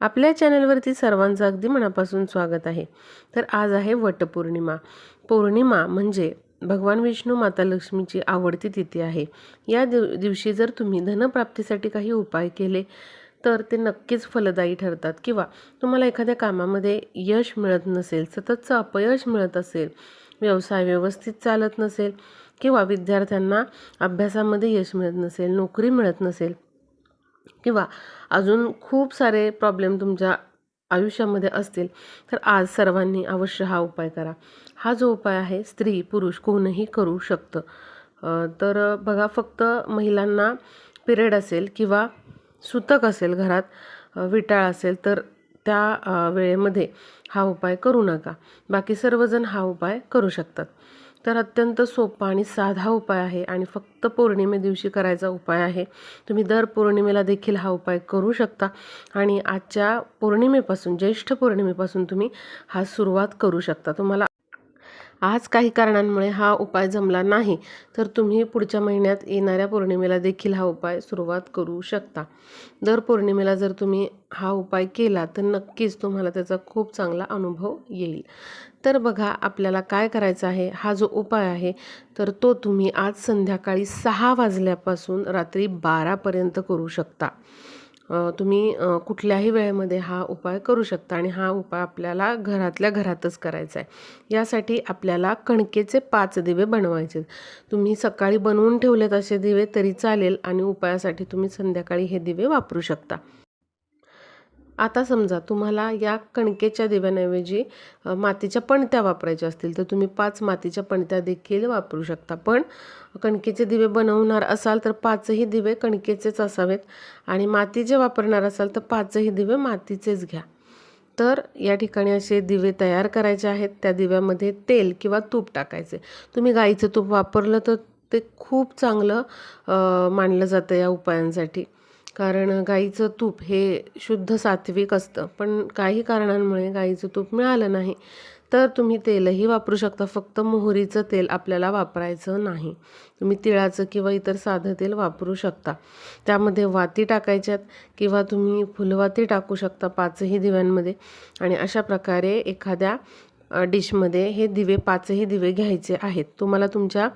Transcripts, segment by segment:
आपल्या चॅनलवरती सर्वांचं अगदी मनापासून स्वागत आहे. तर आज आहे वटपौर्णिमा. पौर्णिमा म्हणजे भगवान विष्णू माता लक्ष्मीची आवडती तिथी आहे. या दिव दिवशी जर तुम्ही धनप्राप्तीसाठी काही उपाय केले तर ते नक्कीच फलदायी ठरतात. किंवा तुम्हाला एखाद्या कामामध्ये यश मिळत नसेल सततचं अपयश मिळत असेल व्यवसाय व्यवस्थित चालत नसेल किंवा विद्यार्थ्यांना अभ्यासामध्ये यश मिळत नसेल नोकरी मिळत नसेल किंवा अजून खूप सारे प्रॉब्लेम तुमच्या आयुष्यामध्ये असतील तर आज सर्वांनी अवश्य हा उपाय करा. हा जो उपाय आहे स्त्री पुरुष कोणीही करू शकतं. तर बघा फक्त महिलांना पिरियड असेल किंवा सुतक असेल घरात विटाळ असेल तर त्या वेळेमध्ये हा उपाय करू नका. बाकी सर्वजण हा उपाय करू शकतात. तर अत्यंत सोपा आणि साधा उपाय आहे आणि फक्त पौर्णिमे दिवशी करायचा उपाय आहे. तुम्ही दर पौर्णिमेला देखील हा उपाय करू शकता आणि आजच्या पौर्णिमेपासून ज्येष्ठ पौर्णिमेपासून तुम्ही हा सुरुवात करू शकता. तुम्हाला आज काही कारणांमुळे हा उपाय जमला नाही तर तुम्ही पुढच्या महिन्यात येणाऱ्या पौर्णिमेला देखील हा उपाय सुरुवात करू शकता. दर पौर्णिमेला जर तुम्ही हा उपाय केला तर नक्कीच तुम्हाला त्याचा खूप चांगला अनुभव येईल. तर बघा आपल्याला काय करायचं आहे हा जो उपाय आहे तर तो तुम्ही आज संध्याकाळी सहा वाजल्यापासून रात्री बारापर्यंत करू शकता. तुम्ही कुठल्याही वेळेमध्ये हा उपाय करू शकता आणि हा उपाय आपल्याला घरातल्या घरातच करायचा आहे. यासाठी आपल्याला कणकेचे पाच दिवे बनवायचे तुम्ही सकाळी बनवून ठेवलेत असे दिवे तरी चालेल आणि उपायासाठी तुम्ही संध्याकाळी हे दिवे वापरू शकता. आता समजा तुम्हाला या कणकेच्या दिव्याऐवजी मातीच्या पणत्या वापरायच्या असतील तर तुम्ही पाच मातीच्या पणत्या देखील वापरू शकता. पण कणकेचे दिवे बनवणार असाल तर पाचही दिवे कणकेचेच असावेत. आणि मातीचे वापरणार असाल तर पाचही दिवे मातीचेच घ्या. तर या ठिकाणी असे दिवे तयार करायचे आहेत. त्या दिव्यामध्ये तेल किंवा तूप टाकायचे. तुम्ही गाईचं तूप वापरलं तर ते खूप चांगलं मानलं जातं या उपायांसाठी. कारण गाईचं तूप हे शुद्ध सात्विक असतं. पण काही कारणांमुळे गाईचं तूप मिळालं नाही. तर तुम्ही तेलही वापरू शकता. फक्त मोहरीचं तेल आपल्याला वापरायचं नाही. तुम्ही तिळाचं किंवा इतर साधं तेल वापरू शकता. त्यामध्ये वाती टाकायच्यात किंवा तुम्ही फुलवाती टाकू शकता पाचही दिव्यांमध्ये. आणि अशा प्रकारे एखाद्या डिशमध्ये हे दिवे पाचही दिवे घ्यायचे आहेत. तुम्हाला तुमच्या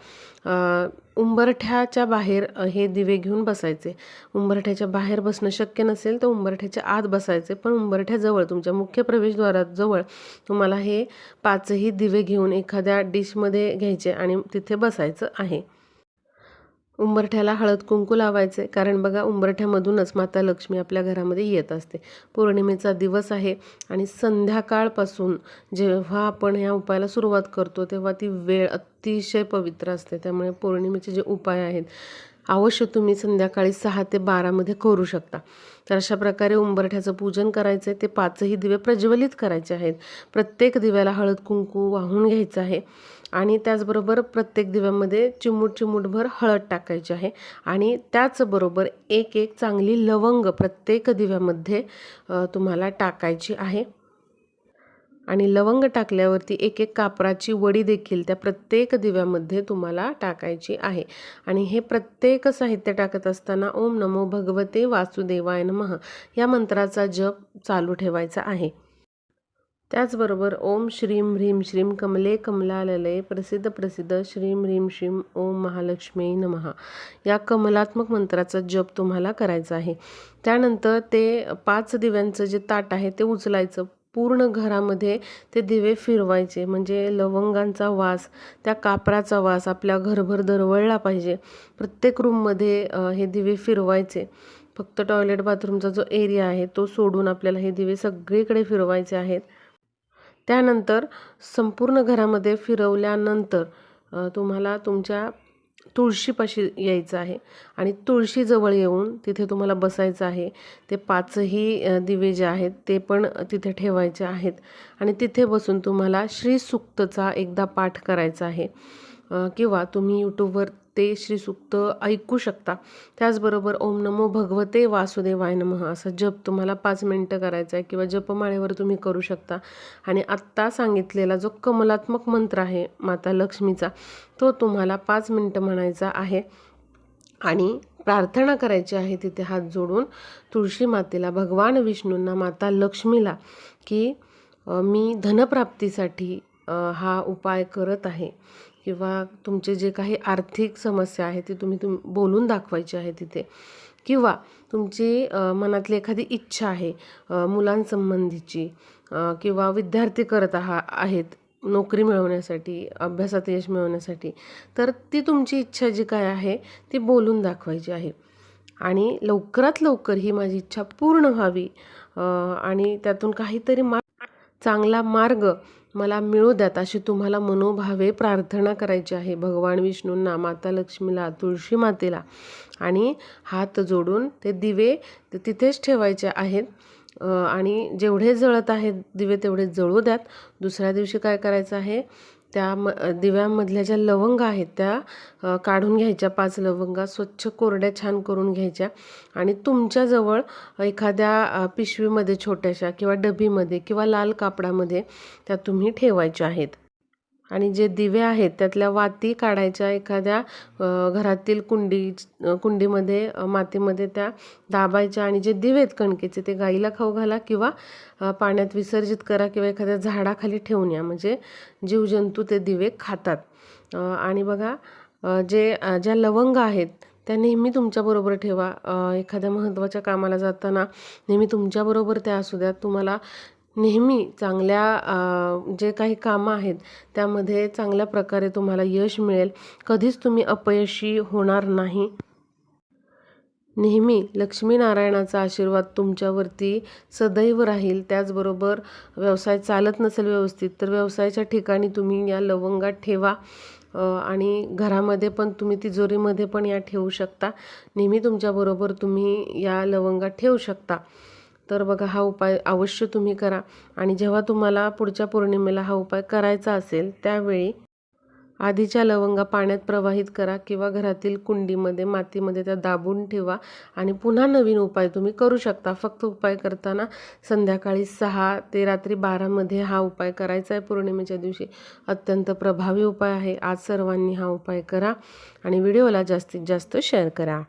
उंबरठ्याच्या बाहेर हे दिवे घेऊन बसायचे. उंबरठ्याच्या बाहेर बसणं शक्य नसेल तर उंबरठ्याच्या आत बसायचे पण उंबरठ्याजवळ तुमच्या मुख्य प्रवेशद्वारात जवळ तुम्हाला हे पाचही दिवे घेऊन एखाद्या डिशमध्ये घ्यायचे आणि तिथे बसायचं आहे. उंबरठ्याला हळद कुंकू लावायचे. कारण बघा उंबरठ्यामधूनच माता लक्ष्मी आपल्या घरामध्ये येत असते. पौर्णिमेचा दिवस आहे आणि संध्याकाळपासून जेव्हा आपण ह्या उपायाला सुरुवात करतो तेव्हा ती वेळ अतिशय पवित्र असते. त्यामुळे पौर्णिमेचे जे उपाय आहेत अवश्य तुम्ही संध्याकाळी सहा ते बारामध्ये करू शकता. तर अशा प्रकारे उंबरठ्याचं पूजन करायचं आहे ते पाचही दिवे प्रज्वलित करायचे आहेत. प्रत्येक दिव्याला हळद कुंकू वाहून घ्यायचं आहे. आणि त्याचबरोबर प्रत्येक दिव्यामध्ये चिमूट चिमूटभर हळद टाकायची आहे. आणि त्याचबरोबर एक एक चांगली लवंग प्रत्येक दिव्यामध्ये तुम्हाला टाकायची आहे. आणि लवंग टाकल्यावरती एक एक कापराची वडी देखील त्या प्रत्येक दिव्यामध्ये तुम्हाला टाकायची आहे. आणि हे प्रत्येक साहित्य टाकत असताना ओम नमो भगवते वासुदेवाय नमः या मंत्राचा जप चालू ठेवायचा आहे. त्याचबरोबर ओम श्रीम ह्रीम श्रीम कमले कमलालय प्रसिद्ध प्रसिद्ध श्रीम ह्रीम श्रीम ओम महालक्ष्मी नमः या कमलात्मक मंत्राचा जप तुम्हाला करायचा आहे. त्यानंतर ते पाच दिव्यांचं जे ताट आहे ते उचलायचं. पूर्ण घरामध्ये ते दिवे फिरवायचे. म्हणजे लवंगांचा वास त्या कापराचा वास आपल्या घरभर दरवळला पाहिजे. प्रत्येक रूममध्ये हे दिवे फिरवायचे. फक्त टॉयलेट बाथरूमचा जो एरिया आहे तो सोडून आपल्याला हे दिवे सगळीकडे फिरवायचे आहेत. त्यानंतर संपूर्ण घरामध्ये फिरवल्यानंतर तुम्हाला तुमच्या तुळशीपाशी यायचं आहे. आणि तुळशीजवळ येऊन तिथे तुम्हाला बसायचं आहे. ते पाचही दिवे जे आहेत ते पण तिथे ठेवायचे आहेत. आणि तिथे बसून तुम्हाला श्रीसूक्तचा एकदा पाठ करायचा आहे. किंवा तुम्ही यूट्यूबवर ते श्रीसूक्त ऐकू शकता. त्याचबरोबर ओम नमो भगवते वासुदेवाय नमः असा जप तुम्हाला पाच मिनटं करायचा आहे किंवा जपमाळेवर तुम्ही करू शकता. आणि आत्ता सांगितलेला जो कमलात्मक मंत्र आहे माता लक्ष्मीचा तो तुम्हाला पाच मिनटं म्हणायचा आहे. आणि प्रार्थना करायची आहे तिथे हात जोडून तुळशी मातेला भगवान विष्णूंना माता लक्ष्मीला की मी धनप्राप्तीसाठी हा उपाय करत आहे. किंवा तुमचे जे काही आर्थिक समस्या आहे ती तुम्ही तुम बोलून दाखवायची आहे तिथे. किंवा तुमची मनातली एखादी इच्छा आहे मुलांसंबंधीची किंवा विद्यार्थी करत आहा आहेत नोकरी मिळवण्यासाठी अभ्यासात यश मिळवण्यासाठी तर ती तुमची इच्छा जी काय आहे ती बोलून दाखवायची आहे. आणि लवकरात लवकर ही माझी इच्छा पूर्ण व्हावी आणि त्यातून काहीतरी मा चांगला मार्ग मला मिळू द्यात अशी तुम्हाला मनोभावे प्रार्थना करायची आहे. भगवान विष्णूंना माता लक्ष्मीला तुळशी मातेला. आणि हात जोडून ते दिवे ते तिथेच ठेवायचे आहेत. आणि जेवढे जळत आहेत दिवे तेवढे जळू द्यात. दुसऱ्या दिवशी काय करायचं आहे? त्या म दिव्यामधल्या ज्या लवंग आहेत त्या काढून घ्यायच्या पाच लवंगा स्वच्छ कोरड्या छान करून घ्यायच्या आणि तुमच्याजवळ एखाद्या पिशवीमध्ये छोट्याशा किंवा डबीमध्ये किंवा लाल कापडामध्ये त्या तुम्ही ठेवायच्या आहेत. आणि जे दिवे आहेत त्यातल्या वाती काढायच्या एखाद्या घरातील कुंडी कुंडीमध्ये मातीमध्ये त्या दाबायच्या आणि जे दिवे आहेत कणकेचे ते गाईला खाऊ घाला किंवा पाण्यात विसर्जित करा किंवा एखाद्या झाडाखाली ठेवून या. म्हणजे जीवजंतू ते दिवे खातात. आणि बघा जे ज्या लवंग आहेत त्या नेहमी तुमच्याबरोबर ठेवा. एखाद्या महत्त्वाच्या कामाला जाताना नेहमी तुमच्याबरोबर त्या असू द्या. तुम्हाला नेहमी चांगल्या जे काही कामं आहेत त्यामध्ये चांगल्या प्रकारे तुम्हाला यश मिळेल. कधीच तुम्ही अपयशी होणार नाही. नेहमी लक्ष्मीनारायणाचा आशीर्वाद तुमच्यावरती सदैव राहील. त्याचबरोबर व्यवसाय चालत नसेल व्यवस्थित तर व्यवसायाच्या ठिकाणी तुम्ही या लवंगा ठेवा आणि घरामध्ये पण तुम्ही तिजोरीमध्ये पण या ठेवू शकता. नेहमी तुमच्याबरोबर तुम्ही या लवंगा ठेवू शकता. तर बघा हा उपाय अवश्य तुम्ही करा. आणि जेव्हा तुम्हाला पुढच्या पौर्णिमेला हा उपाय करायचा असेल त्यावेळी आधीच्या लवंगा पाण्यात प्रवाहित करा किंवा घरातील कुंडीमध्ये मातीमध्ये त्या दाबून ठेवा. आणि पुन्हा नवीन उपाय तुम्ही करू शकता. फक्त उपाय करताना संध्याकाळी सहा ते रात्री बारामध्ये हा उपाय करायचा आहे पौर्णिमेच्या दिवशी. अत्यंत प्रभावी उपाय आहे. आज सर्वांनी हा उपाय करा आणि व्हिडिओला जास्तीत जास्त शेअर करा.